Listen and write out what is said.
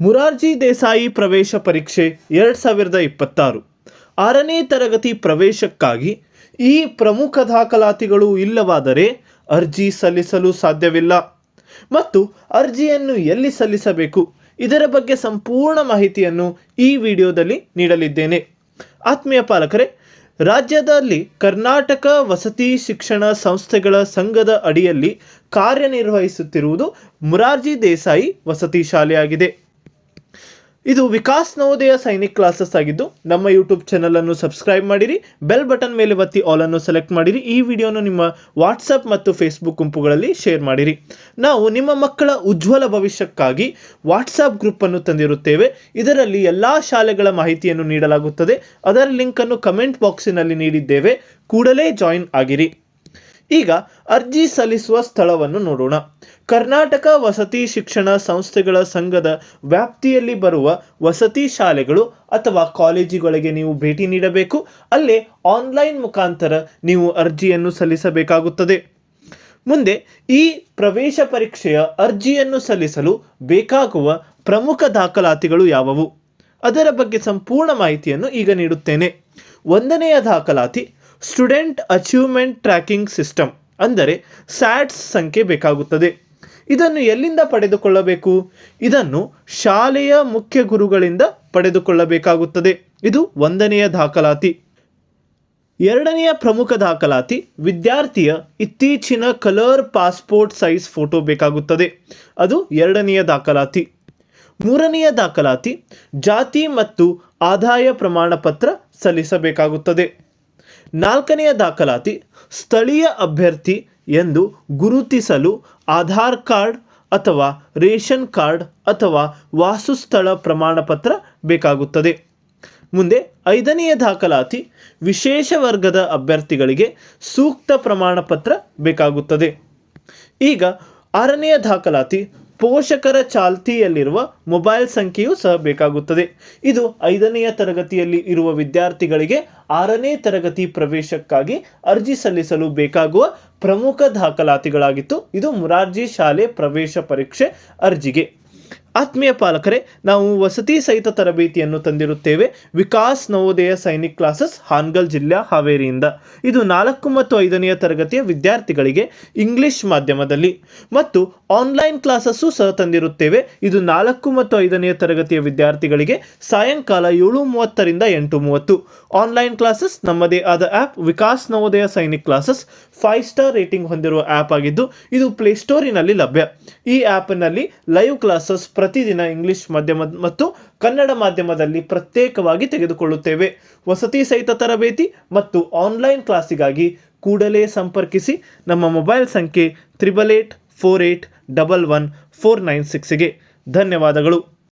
ಮುರಾರ್ಜಿ ದೇಸಾಯಿ ಪ್ರವೇಶ ಪರೀಕ್ಷೆ ಎರಡು ಸಾವಿರದ ಇಪ್ಪತ್ತಾರು. ಆರನೇ ತರಗತಿ ಪ್ರವೇಶಕ್ಕಾಗಿ ಈ ಪ್ರಮುಖ ದಾಖಲಾತಿಗಳು ಇಲ್ಲವಾದರೆ ಅರ್ಜಿ ಸಲ್ಲಿಸಲು ಸಾಧ್ಯವಿಲ್ಲ. ಮತ್ತು ಅರ್ಜಿಯನ್ನು ಎಲ್ಲಿ ಸಲ್ಲಿಸಬೇಕು? ಇದರ ಬಗ್ಗೆ ಸಂಪೂರ್ಣ ಮಾಹಿತಿಯನ್ನು ಈ ವಿಡಿಯೋದಲ್ಲಿ ನೀಡಲಿದ್ದೇನೆ. ಆತ್ಮೀಯ ಪಾಲಕರೇ, ರಾಜ್ಯದಲ್ಲಿ ಕರ್ನಾಟಕ ವಸತಿ ಶಿಕ್ಷಣ ಸಂಸ್ಥೆಗಳ ಸಂಘದ ಅಡಿಯಲ್ಲಿ ಕಾರ್ಯನಿರ್ವಹಿಸುತ್ತಿರುವುದು ಮುರಾರ್ಜಿ ದೇಸಾಯಿ ವಸತಿ ಶಾಲೆಯಾಗಿದೆ. ಇದು ವಿಕಾಸ್ ನವೋದಯ ಸೈನಿಕ್ ಕ್ಲಾಸಸ್ ಆಗಿದ್ದು, ನಮ್ಮ ಯೂಟ್ಯೂಬ್ ಚಾನಲನ್ನು ಸಬ್ಸ್ಕ್ರೈಬ್ ಮಾಡಿರಿ ಬೆಲ್ ಬಟನ್ ಮೇಲೆ ಒತ್ತಿ ಆಲ್ ಅನ್ನು ಸೆಲೆಕ್ಟ್ ಮಾಡಿರಿ, ಈ ವಿಡಿಯೋನು ನಿಮ್ಮ ವಾಟ್ಸಪ್ ಮತ್ತು ಫೇಸ್ಬುಕ್ ಗುಂಪುಗಳಲ್ಲಿ ಶೇರ್ ಮಾಡಿರಿ. ನಾವು ನಿಮ್ಮ ಮಕ್ಕಳ ಉಜ್ವಲ ಭವಿಷ್ಯಕ್ಕಾಗಿ ವಾಟ್ಸಪ್ ಗ್ರೂಪನ್ನು ತಂದಿರುತ್ತೇವೆ. ಇದರಲ್ಲಿ ಎಲ್ಲ ಶಾಲೆಗಳ ಮಾಹಿತಿಯನ್ನು ನೀಡಲಾಗುತ್ತದೆ. ಅದರ ಲಿಂಕನ್ನು ಕಮೆಂಟ್ ಬಾಕ್ಸಿನಲ್ಲಿ ನೀಡಿದ್ದೇವೆ. ಕೂಡಲೇ ಜಾಯಿನ್ ಆಗಿರಿ. ಈಗ ಅರ್ಜಿ ಸಲ್ಲಿಸುವ ಸ್ಥಳವನ್ನು ನೋಡೋಣ. ಕರ್ನಾಟಕ ವಸತಿ ಶಿಕ್ಷಣ ಸಂಸ್ಥೆಗಳ ಸಂಘದ ವ್ಯಾಪ್ತಿಯಲ್ಲಿ ಬರುವ ವಸತಿ ಶಾಲೆಗಳು ಅಥವಾ ಕಾಲೇಜುಗಳಿಗೆ ನೀವು ಭೇಟಿ ನೀಡಬೇಕು. ಅಲ್ಲೇ ಆನ್ಲೈನ್ ಮುಖಾಂತರ ನೀವು ಅರ್ಜಿಯನ್ನು ಸಲ್ಲಿಸಬೇಕಾಗುತ್ತದೆ. ಮುಂದೆ ಈ ಪ್ರವೇಶ ಪರೀಕ್ಷೆಯ ಅರ್ಜಿಯನ್ನು ಸಲ್ಲಿಸಲು ಬೇಕಾಗುವ ಪ್ರಮುಖ ದಾಖಲಾತಿಗಳು ಯಾವುವು? ಅದರ ಬಗ್ಗೆ ಸಂಪೂರ್ಣ ಮಾಹಿತಿಯನ್ನು ಈಗ ನೀಡುತ್ತೇನೆ. ಒಂದನೆಯ ದಾಖಲಾತಿ ಸ್ಟೂಡೆಂಟ್ ಅಚೀವ್ಮೆಂಟ್ ಟ್ರ್ಯಾಕಿಂಗ್ ಸಿಸ್ಟಮ್ ಅಂದರೆ ಸ್ಯಾಟ್ಸ್ ಸಂಖ್ಯೆ ಬೇಕಾಗುತ್ತದೆ. ಇದನ್ನು ಎಲ್ಲಿಂದ ಪಡೆದುಕೊಳ್ಳಬೇಕು? ಇದನ್ನು ಶಾಲೆಯ ಮುಖ್ಯ ಗುರುಗಳಿಂದ ಪಡೆದುಕೊಳ್ಳಬೇಕಾಗುತ್ತದೆ. ಇದು ಒಂದನೆಯ ದಾಖಲಾತಿ. ಎರಡನೆಯ ಪ್ರಮುಖ ದಾಖಲಾತಿ, ವಿದ್ಯಾರ್ಥಿಯ ಇತ್ತೀಚಿನ ಕಲರ್ ಪಾಸ್ಪೋರ್ಟ್ ಸೈಜ್ ಫೋಟೋ ಬೇಕಾಗುತ್ತದೆ. ಅದು ಎರಡನೆಯ ದಾಖಲಾತಿ. ಮೂರನೆಯ ದಾಖಲಾತಿ, ಜಾತಿ ಮತ್ತು ಆದಾಯ ಪ್ರಮಾಣ ಪತ್ರ ಸಲ್ಲಿಸಬೇಕಾಗುತ್ತದೆ. ನಾಲ್ಕನೆಯ ದಾಖಲಾತಿ ಸ್ಥಳೀಯ ಅಭ್ಯರ್ಥಿ ಎಂದು ಗುರುತಿಸಲು ಆಧಾರ್ ಕಾರ್ಡ್ ಅಥವಾ ರೇಷನ್ ಕಾರ್ಡ್ ಅಥವಾ ವಾಸಸ್ಥಳ ಪ್ರಮಾಣಪತ್ರ ಬೇಕಾಗುತ್ತದೆ. ಮುಂದೆ ಐದನೆಯ ದಾಖಲಾತಿ ವಿಶೇಷ ವರ್ಗದ ಅಭ್ಯರ್ಥಿಗಳಿಗೆ ಸೂಕ್ತ ಪ್ರಮಾಣಪತ್ರ ಬೇಕಾಗುತ್ತದೆ. ಈಗ ಆರನೆಯ ದಾಖಲಾತಿ ಪೋಷಕರ ಚಾಲ್ತಿಯಲ್ಲಿರುವ ಮೊಬೈಲ್ ಸಂಖ್ಯೆಯೂ ಸಹ ಬೇಕಾಗುತ್ತದೆ. ಇದು ಐದನೆಯ ತರಗತಿಯಲ್ಲಿ ಇರುವ ವಿದ್ಯಾರ್ಥಿಗಳಿಗೆ ಆರನೇ ತರಗತಿ ಪ್ರವೇಶಕ್ಕಾಗಿ ಅರ್ಜಿ ಸಲ್ಲಿಸಲು ಬೇಕಾಗುವ ಪ್ರಮುಖ ದಾಖಲಾತಿಗಳಾಗಿತ್ತು. ಇದು ಮುರಾರ್ಜಿ ಶಾಲೆ ಪ್ರವೇಶ ಪರೀಕ್ಷೆ ಅರ್ಜಿಗೆ. ಆತ್ಮೀಯ ಪಾಲಕರೇ, ನಾವು ವಸತಿ ಸಹಿತ ತರಬೇತಿಯನ್ನು ತಂದಿರುತ್ತೇವೆ. ವಿಕಾಸ್ ನವೋದಯ ಸೈನಿಕ್ ಕ್ಲಾಸಸ್, ಹಾನ್ಗಲ್ ಜಿಲ್ಲೆ, ಹಾವೇರಿಯಿಂದ. ಇದು ನಾಲ್ಕು ಮತ್ತು ಐದನೆಯ ತರಗತಿಯ ವಿದ್ಯಾರ್ಥಿಗಳಿಗೆ ಇಂಗ್ಲಿಷ್ ಮಾಧ್ಯಮದಲ್ಲಿ. ಮತ್ತು ಆನ್ಲೈನ್ ಕ್ಲಾಸಸ್ಸು ಸಹ ತಂದಿರುತ್ತೇವೆ. ಇದು ನಾಲ್ಕು ಮತ್ತು ಐದನೆಯ ತರಗತಿಯ ವಿದ್ಯಾರ್ಥಿಗಳಿಗೆ ಸಾಯಂಕಾಲ ಏಳು ಮೂವತ್ತರಿಂದ ಎಂಟು ಮೂವತ್ತು. ಆನ್ಲೈನ್ ಕ್ಲಾಸಸ್ ನಮ್ಮದೇ ಆದ app, Vikas Navodaya Sainik classes. Five star rating ಹೊಂದಿರುವ ಆ್ಯಪ್ ಆಗಿದ್ದು, ಇದು ಪ್ಲೇಸ್ಟೋರಿನಲ್ಲಿ ಲಭ್ಯ. ಈ ಆ್ಯಪ್ನಲ್ಲಿ ಲೈವ್ ಕ್ಲಾಸಸ್ ಪ್ರತಿದಿನ ಇಂಗ್ಲಿಷ್ ಮಾಧ್ಯಮ ಮತ್ತು ಕನ್ನಡ ಮಾಧ್ಯಮದಲ್ಲಿ ಪ್ರತ್ಯೇಕವಾಗಿ ತೆಗೆದುಕೊಳ್ಳುತ್ತೇವೆ. ವಸತಿ ಸಹಿತ ತರಬೇತಿ ಮತ್ತು ಆನ್ಲೈನ್ ಕ್ಲಾಸಿಗಾಗಿ ಕೂಡಲೇ ಸಂಪರ್ಕಿಸಿ ನಮ್ಮ ಮೊಬೈಲ್ ಸಂಖ್ಯೆ triple eight four eight double one four nine ಸಿಕ್ಸ್ಗೆ ಧನ್ಯವಾದಗಳು.